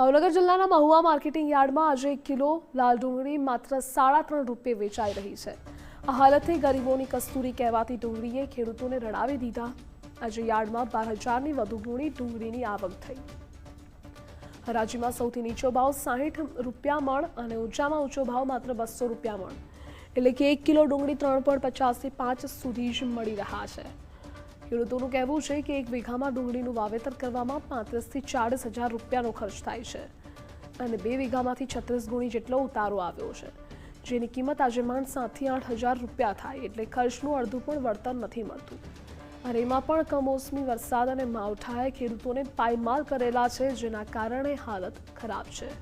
ભાવનગર જિલ્લાના મહુવા માર્કેટિંગ યાર્ડમાં આજે એક કિલો લાલ ડુંગળી માત્ર સાડા ત્રણ રૂપિયે વેચાઈ રહી છે. આ હાલતે ગરીબોની કસ્તુરી કહેવાતી ડુંગળીએ ખેડૂતોને રડાવી દીધા. આજે યાર્ડમાં બાર હજારની વધુ ગુણી ડુંગળીની આવક થઈ. હરાજીમાં સૌથી નીચો ભાવ સાહીઠ રૂપિયા મણ અને ઊંચામાં ઊંચો ભાવ માત્ર બસો રૂપિયા મણ. એટલે કે એક કિલો ડુંગળી ત્રણ પોઈન્ટ પચાસથી પાંચ સુધી જ મળી રહ્યા છે. ખેડૂતોનું કહેવું છે કે એક વીઘામાં ડુંગળીનું વાવેતર કરવામાં પાંત્રીસથી ચાળીસ હજાર રૂપિયાનો ખર્ચ થાય છે. અને બે વીઘામાંથી છત્રીસ ગુણી જેટલો ઉતારો આવ્યો છે. જેની કિંમત આજે માંડ સાતથી આઠ હજાર રૂપિયા થાય એટલે ખર્ચનું અડધું પણ વળતર નથી મળતું. અને એમાં પણ કમોસમી વરસાદ અને માવઠાએ ખેડૂતોને પાયમાલ કરેલા છે, જેના કારણે હાલત ખરાબ છે.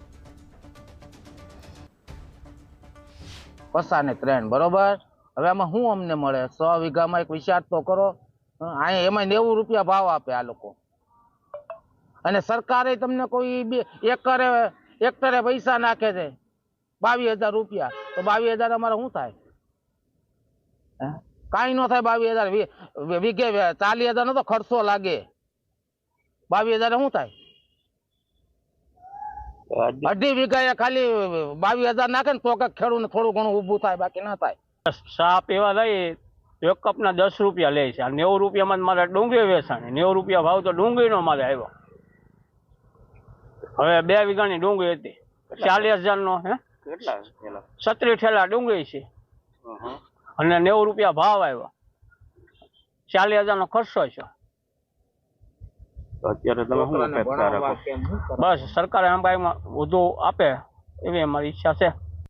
પસાને ત્રણ બરોબર? હવે આમાં શું અમને મળે? સો વીઘામાં એક વિચાર તો કરો. અહીંયા એમાં નેવું રૂપિયા ભાવ આપે આ લોકો. અને સરકારે તમને કોઈ બે, એકરે એકરે પૈસા નાખે છે, બાવીસ હજાર રૂપિયા. તો બાવીસ હજાર અમારે શું થાય? કાંઈ ન થાય બાવીસ હજાર. વીઘે ચાલીસ હજાર નો તો ખર્ચો લાગે. બાવીસ હજાર શું થાય? અઢી વીઘા ખાલી બાવીસ હજાર નાખે ને તો કઈ ખેડૂત થોડું ઘણું ઊભું થાય, બાકી ના થાય. સાપ એવા લઈએ એક કપના દસ રૂપિયા લે છે. આ નેવું રૂપિયામાં મારે ડુંગળી વેચાણી. નેવું રૂપિયા ભાવ તો ડુંગળીનો મારે આવ્યો. હવે બે વીઘાની ડુંગળી હતી. ચાલીસ હજારનો હે? છત્રીસ ઠેલા ડુંગળી છે. અને નેવું રૂપિયા ભાવ આવ્યો. ચાલીસ હજારનો ખર્ચો છે. અત્યારે તમે શું અપેક્ષા રાખો? બસ સરકારે આમ કાંઈમાં વધુ આપે એવી અમારી ઈચ્છા છે.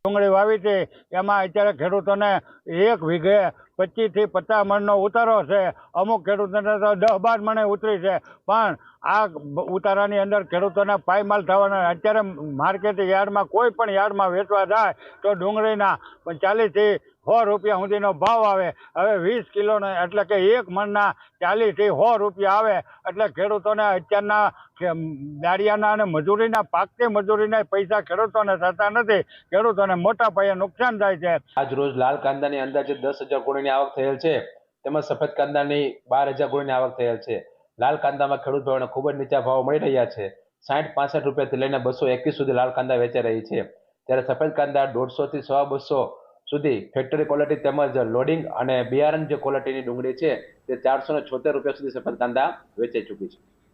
ડુંગળી વાવી છે, એમાં અત્યારે ખેડૂતોને એક વીઘે પચીસથી પચાસ મણનો ઉતારો છે. અમુક ખેડૂતોને તો દસ બાર મણે ઉતરી છે. પણ આ ઉતારાની અંદર ખેડૂતોને પાયમાલ થવાના, અત્યારે માર્કેટ યાર્ડમાં કોઈ પણ યાર્ડમાં વેચવા જાય તો ડુંગળીના ચાલીસથી સો રૂપિયા સુધીનો ભાવ આવે. હવે વીસ કિલોનો, એટલે કે એક મણના ચાલીસથી સો રૂપિયા આવે. એટલે ખેડૂતોને અત્યારના દાળિયાના અને મજૂરીના પાકતી મજૂરીના પૈસા ખેડૂતોને થતા નથી. ખેડૂતોને મોટા પાયે નુકસાન થાય છે. આજ રોજ લાલ કાંદાની અંદાજે દસ હજાર ગુણીની આવક થયેલ છે. તેમજ સફેદ કાંદાની બાર હજાર ગુણીની આવક થયેલ છે. લાલ કાંદામાં ખેડૂત ભાવોને ખૂબ જ નીચા ભાવ મળી રહ્યા છે. સાઠ પાસઠ રૂપિયાથી લઈને બસો એકવીસ સુધી લાલ કાંદા વેચાઈ રહી છે. ત્યારે સફેદ કાંદા દોઢસો થી સવા બસો સુધી ફેક્ટરી ક્વોલિટી તેમજ લોડિંગ અને બિયારણ જે ક્વોલિટીની ડુંગળી છે, તે ચારસો ને છોતેર રૂપિયા સુધી સફળ કાંદા વેચાઈ ચૂકી છે.